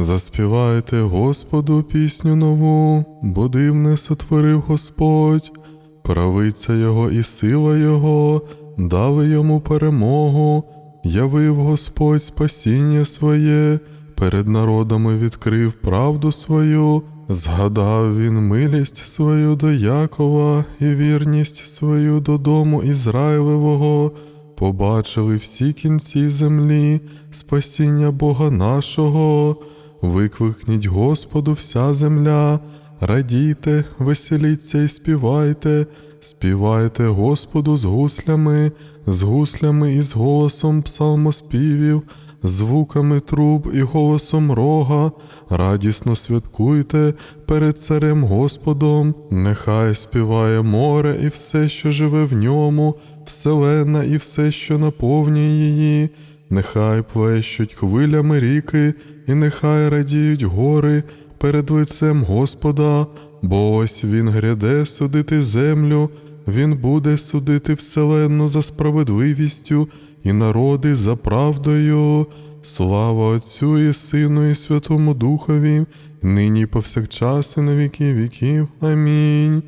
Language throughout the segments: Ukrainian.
Заспівайте Господу пісню нову, бо дивне сотворив Господь, правиця Його і сила Його, дали йому перемогу, явив Господь спасіння своє, перед народами відкрив правду свою, згадав він милість свою до Якова і вірність свою до дому Ізраїлевого. Побачили всі кінці землі, спасіння Бога нашого, викликніть Господу вся земля, радійте, веселіться і співайте, співайте Господу з гуслями, з гуслями і з голосом псалмоспівів, звуками труб і голосом рога, радісно святкуйте перед царем Господом, нехай співає море і все, що живе в ньому, вселена і все, що наповнює її, нехай плещуть хвилями ріки, і нехай радіють гори перед лицем Господа, бо ось він гряде судити землю, він буде судити вселенну за справедливістю і народи за правдою. Слава Отцю і Сину, і Святому Духові, нині повсякчас, і на віки віків. Амінь.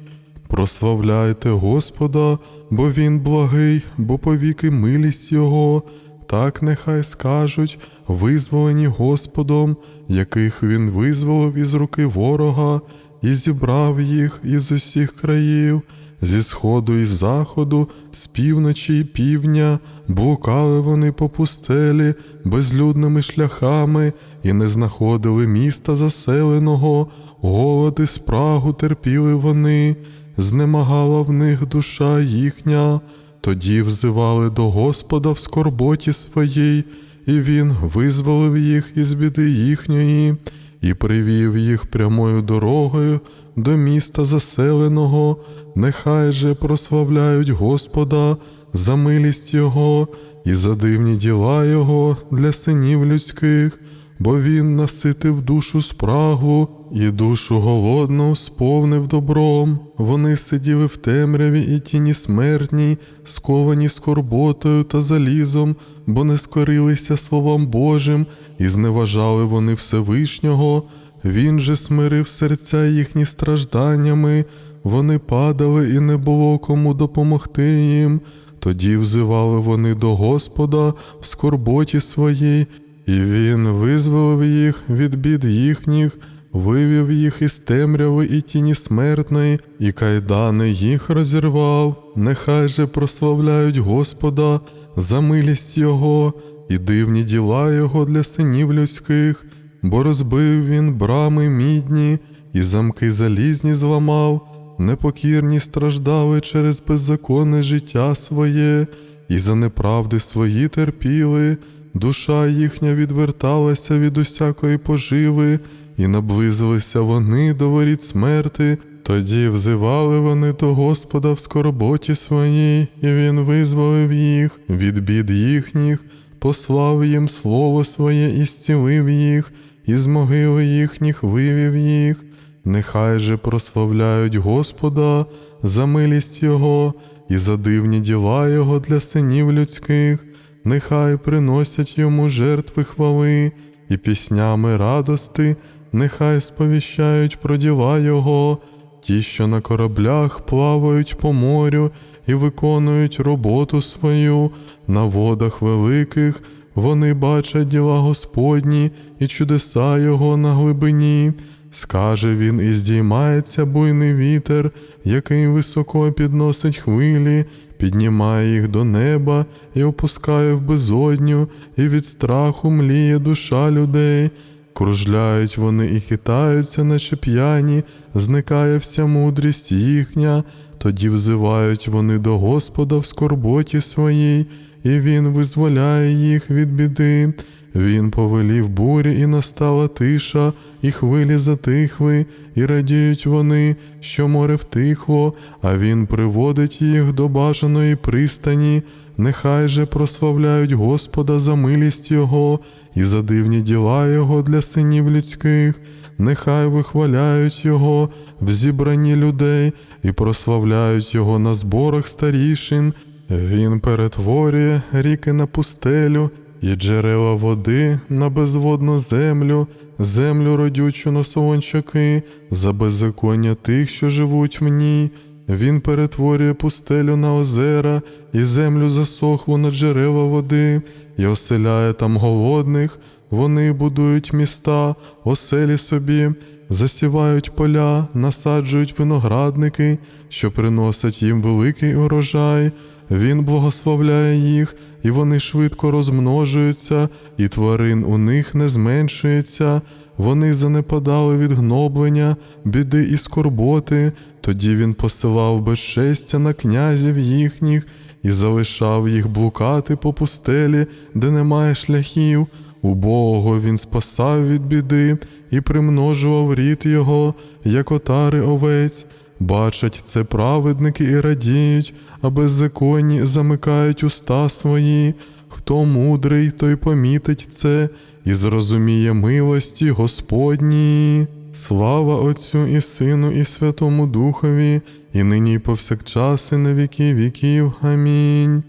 Прославляйте Господа, бо Він благий, бо повіки милість Його. Так нехай скажуть, визволені Господом, яких Він визволив із руки ворога, і зібрав їх із усіх країв, зі сходу і заходу, з півночі і півдня, блукали вони по пустелі безлюдними шляхами і не знаходили міста заселеного, голод і спрагу терпіли вони, знемагала в них душа їхня. Тоді взивали до Господа в скорботі своїй, і Він визволив їх із біди їхньої, і привів їх прямою дорогою до міста заселеного, нехай же прославляють Господа за милість Його і за дивні діла Його для синів людських, бо Він наситив душу спраглу і душу голодну сповнив добром. Вони сиділи в темряві і тіні смертній, сковані скорботою та залізом, бо не скорилися словам Божим, і зневажали вони Всевишнього. Він же смирив серця їхні стражданнями, вони падали, і не було кому допомогти їм. Тоді взивали вони до Господа в скорботі своїй, і Він визволив їх від бід їхніх, вивів їх із темряви і тіні смертної, і кайдани їх розірвав. Нехай же прославляють Господа за милість Його і дивні діла Його для синів людських, бо розбив він брами мідні, і замки залізні зламав, непокірні страждали через беззаконне життя своє, і за неправди свої терпіли, душа їхня відверталася від усякої поживи, і наблизилися вони до воріт смерти. Тоді взивали вони до Господа в скорботі своїй, і Він визволив їх від бід їхніх, послав їм слово своє і зцілив їх, і з могили їхніх вивів їх. Нехай же прославляють Господа за милість Його і за дивні діла Його для синів людських, нехай приносять йому жертви хвали і піснями радости, нехай сповіщають про діла Його, ті, що на кораблях плавають по морю і виконують роботу свою на водах великих, вони бачать діла Господні і чудеса Його на глибині. Скаже він, і здіймається буйний вітер, який високо підносить хвилі, піднімає їх до неба і опускає в безодню, і від страху мліє душа людей. Кружляють вони і хитаються, наче п'яні, зникає вся мудрість їхня, тоді взивають вони до Господа в скорботі своїй, і Він визволяє їх від біди. Він повелів бурі, і настала тиша, і хвилі затихли, і радіють вони, що море втихло, а він приводить їх до бажаної пристані. Нехай же прославляють Господа за милість Його і за дивні діла Його для синів людських. Нехай вихваляють Його в зібранні людей і прославляють Його на зборах старішин. Він перетворює ріки на пустелю і джерела води на безводну землю, землю родючу на солончаки, за беззаконня тих, що живуть в ній. Він перетворює пустелю на озера і землю засохлу на джерела води, і оселяє там голодних. Вони будують міста, оселі собі, засівають поля, насаджують виноградники, що приносять їм великий урожай. Він благословляє їх, і вони швидко розмножуються, і тварин у них не зменшується. Вони занепадали від гноблення, біди і скорботи. Тоді він посилав безчестя на князів їхніх і залишав їх блукати по пустелі, де немає шляхів. Убогого він спасав від біди і примножував рід його, як отари овець. Бачать це праведники і радіють, а беззаконні замикають уста свої. Хто мудрий, той помітить це і зрозуміє милості Господні. Слава Отцю і Сину, і Святому Духові, і нині, і повсякчас, і на віки віків. Амінь.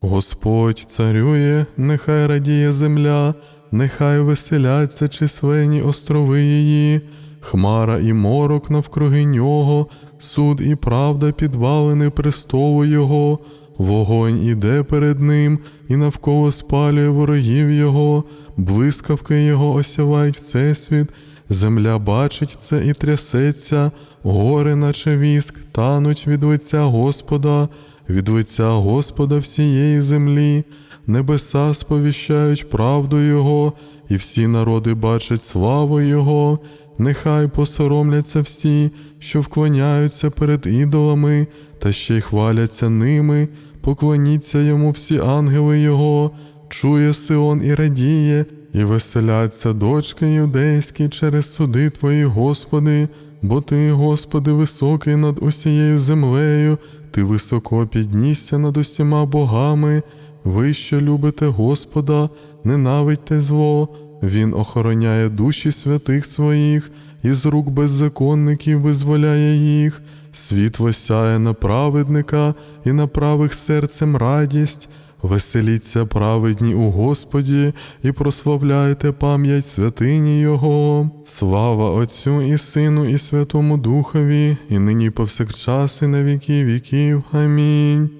Господь царює, нехай радіє земля, нехай веселяться численні острови її, хмара і морок навкруги нього, суд і правда підвалини престолу Його, вогонь іде перед ним і навколо спалює ворогів Його, блискавки Його осявають всесвіт, земля бачить це і трясеться, гори, наче віск, тануть від лиця Господа від лиця Господа всієї землі, небеса сповіщають правду Його, і всі народи бачать славу Його, нехай посоромляться всі, що вклоняються перед ідолами, та ще й хваляться ними, поклоніться йому всі ангели Його, чує Сион і радіє, і веселяться дочки юдейські через суди Твої, Господи, бо Ти, Господи, високий над усією землею, Ти високо піднісся над усіма богами. Ви, що любите Господа, ненавидьте зло, Він охороняє душі святих своїх, і з рук беззаконників визволяє їх. Світло сяє на праведника і на правих серцем радість. Веселіться праведні у Господі і прославляйте пам'ять святині Його. Слава Отцю і Сину, і Святому Духові, і нині повсякчас, і на віки віків. Амінь.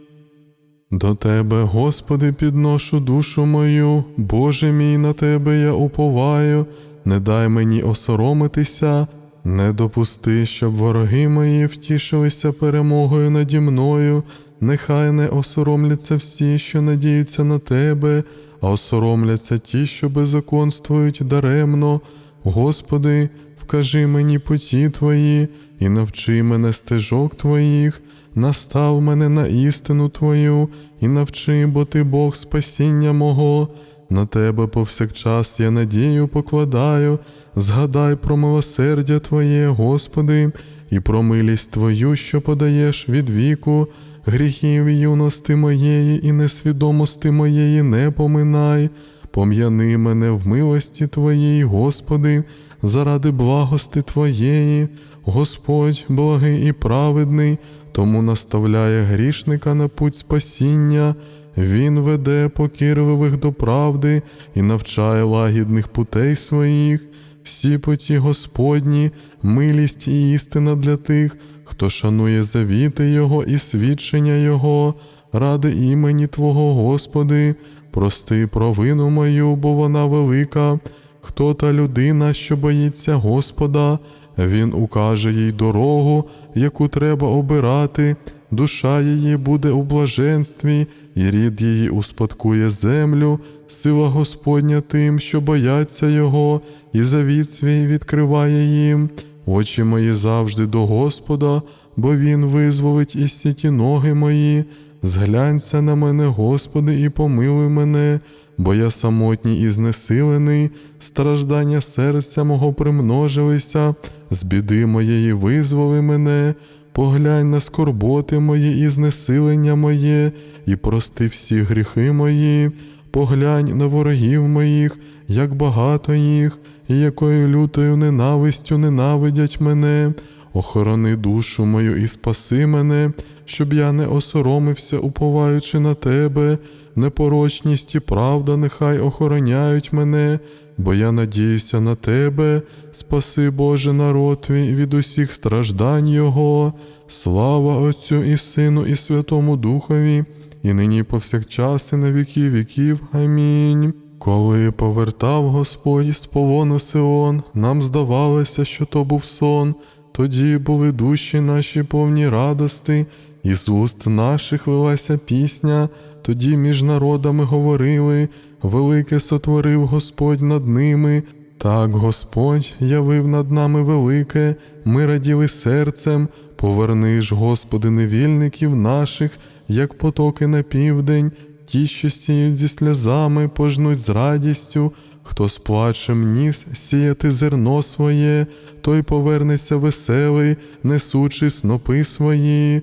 До Тебе, Господи, підношу душу мою, Боже мій, на Тебе я уповаю, не дай мені осоромитися, не допусти, щоб вороги мої втішилися перемогою наді мною, нехай не осоромляться всі, що надіються на Тебе, а осоромляться ті, що беззаконствують даремно. Господи, вкажи мені путі Твої і навчи мене стежок Твоїх настав мене на істину Твою і навчи, бо Ти Бог спасіння мого. На Тебе повсякчас я надію покладаю, згадай про милосердя Твоє, Господи, і про милість Твою, що подаєш від віку, гріхів юності моєї і несвідомості моєї не поминай, пом'яни мене в милості Твоїй, Господи, заради благости Твоєї, Господь благий і праведний, тому наставляє грішника на путь спасіння, Він веде покірливих до правди і навчає лагідних путей своїх, всі путі Господні, милість і істина для тих, хто шанує завіти Його і свідчення Його, ради імені Твого, Господи, прости провину мою, бо вона велика. Хто та людина, що боїться Господа, він укаже їй дорогу, яку треба обирати, душа її буде у блаженстві, і рід її успадкує землю, сила Господня тим, що бояться Його, і завіт свій відкриває їм. Очі мої завжди до Господа, бо Він визволить із сіті ноги мої. Зглянься на мене, Господи, і помилуй мене, бо я самотній і знесилений, страждання серця мого примножилися, з біди моєї визволи мене, поглянь на скорботи мої і знесилення моє, і прости всі гріхи мої, поглянь на ворогів моїх, як багато їх, і якою лютою ненавистю ненавидять мене. Охорони душу мою і спаси мене, щоб я не осоромився, уповаючи на тебе, непорочність і правда нехай охороняють мене, бо я надіюся на тебе. Спаси, Боже, народ твій від усіх страждань Його. Слава Отцю і Сину, і Святому Духові, і нині повсякчас, і на віки віків. Амінь. Коли повертав Господь з полону Сион, нам здавалося, що то був сон. Тоді були душі наші повні радости, і з уст наших лилася пісня. Тоді між народами говорили, велике сотворив Господь над ними. Так Господь явив над нами велике, ми раділи серцем. Поверни ж, Господи, невільників наших, як потоки на південь, ті, що сіють зі сльозами, пожнуть з радістю. Хто з плачем ніс сіяти зерно своє, той повернеться веселий, несучи снопи свої.